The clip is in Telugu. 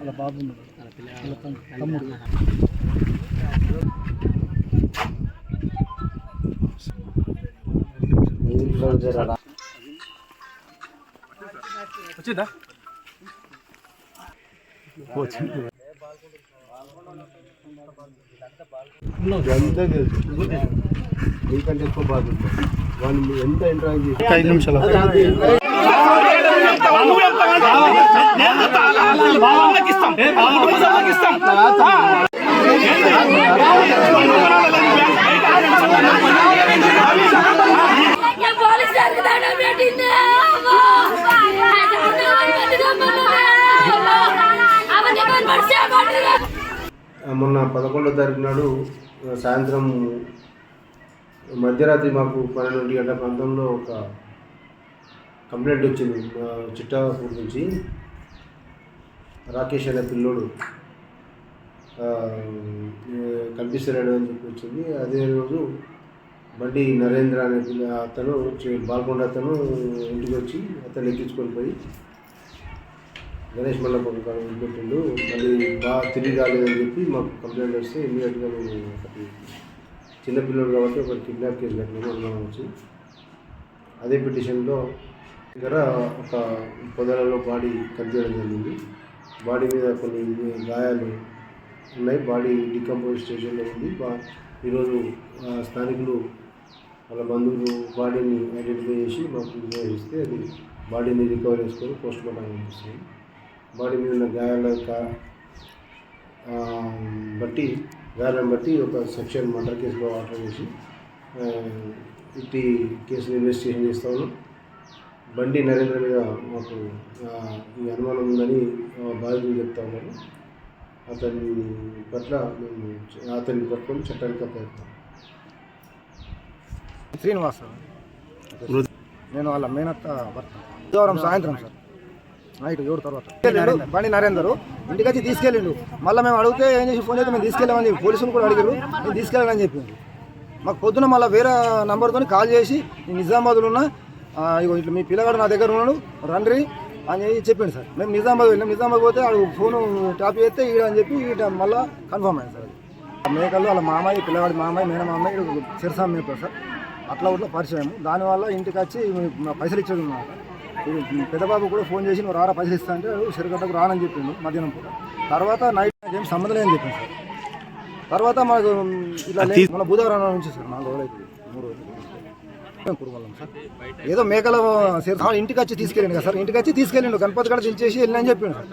వాళ్ళ బాబు తమ్ముడు వచ్చిందా తెలుసు నీకంటే ఎక్కువ బాధ ఉంటుంది వాళ్ళు ఎంత ఇంటరాక్ట్ చేసి ఐదు నిమిషాలు. మొన్న పదకొండో తారీఖు నాడు సాయంత్రం మధ్యరాత్రి మాకు పన్నెండు గంటల ప్రాంతంలో ఒక కంప్లైంట్ వచ్చింది చిట్టాపూర్ నుంచి. రాకేష్ అనే పిల్లోడు ఆ, అని చెప్పి వచ్చింది. అదే రోజు బండి నరేంద్ర అనే పిల్ల అతను బాల్కొండ అతను ఇంటికి వచ్చి అతను ఎక్కించుకొని పోయి గణేష్ మండపం కాడ వదిలిపెట్టిండు మళ్ళీ బాగా తిరిగి రాలేదని చెప్పి మాకు కంప్లైంట్ వస్తే ఇమీడియట్గా మేము ఒకటి చిన్నపిల్లడు కాబట్టి ఒక కిడ్నాప్ కేసు కట్టినాము అనుమానం వచ్చి. అదే పిటిషన్లో దగ్గర ఒక పొదలలో బాడీ కనిపించడం జరిగింది. బాడీ మీద కొన్ని గాయాలు ఉన్నాయి. బాడీ డికంపోజ్ స్టేషన్లో ఉంది. బా ఈరోజు స్థానికులు వాళ్ళ బంధువులు బాడీని ఐడెంటిఫై చేసి మాకు ఇస్తే అది బాడీని రికవర్ చేసుకొని పోస్ట్ మార్టం పంపిస్తుంది బాడీ మీద ఉన్న గాయాల యొక్క బట్టి గాయాలను బట్టి ఒక సెక్షన్ మర్డర్ కేసులో ఆర్డర్ చేసి ఇట్టి కేసును ఇన్వెస్టిగేషన్ చేస్తా ఉన్నాం. బండి నరేంద్ర మీద మాకు ఈ అనుమానం ఉందని బాధితులు చెప్తా ఉన్నారు. అతని పట్ల మేము అతన్ని పట్టుకొని చట్టానికి అప్పగిస్తాం శ్రీనివాస్ నేను వాళ్ళ మేనత్త భర్త. బుధవారం సాయంత్రం సార్. నైట్ ఏడు తర్వాత. బండి నరేందర్. ఇంటికి వచ్చి తీసుకెళ్ళిండు. మళ్ళీ మేము అడిగితే ఏం చేసి ఫోన్ చేస్తే మేము తీసుకెళ్ళామని చెప్పి పోలీసులు కూడా అడిగారు నేను తీసుకెళ్ళాలని చెప్పింది మాకు పొద్దున మళ్ళీ వేరే నంబర్తో కాల్ చేసి నేను నిజామాబాద్లో ఉన్నా ఇగో ఇట్లా మీ పిల్లగాడు నా దగ్గర ఉన్నాడు రండి అని చెప్పిండు సార్. మేము నిజామాబాద్ వెళ్ళాం. నిజామాబాద్ పోతే ఆడు ఫోన్ టాప్ చేస్తే ఈడ అని చెప్పి ఈడ మళ్ళీ కన్ఫర్మ్ అయింది సార్ మేకలు వాళ్ళ మామయ్య పిల్లవాడి మామయ్య మేన మామయ్య చిరసాం మేపారు సార్. అట్లా ఇట్లా పరిచయం దానివల్ల ఇంటికి వచ్చి పైసలు ఇది పెద్దబాబు కూడా ఫోన్ చేసి నువ్వు రారా పైసలు ఇస్తా అంటే సిరగడ్డకు రానని చెప్పిండు మధ్యాహ్నం పూట. తర్వాత నైట్ ఏం సంబంధం లేదని చెప్పింది సార్. తర్వాత మాకు ఇలా మన బుధవారం నుంచి సార్ నాలుగు రోజులు అవుతుంది. మూడు రోజులు. ఏదో మేకల ఇంటికి వచ్చి తీసుకెళ్ళిండు కదా సార్. ఇంటికి వచ్చి తీసుకెళ్ళిండు. గణపతి కూడా దించేసి వెళ్ళినని చెప్పిండు సార్.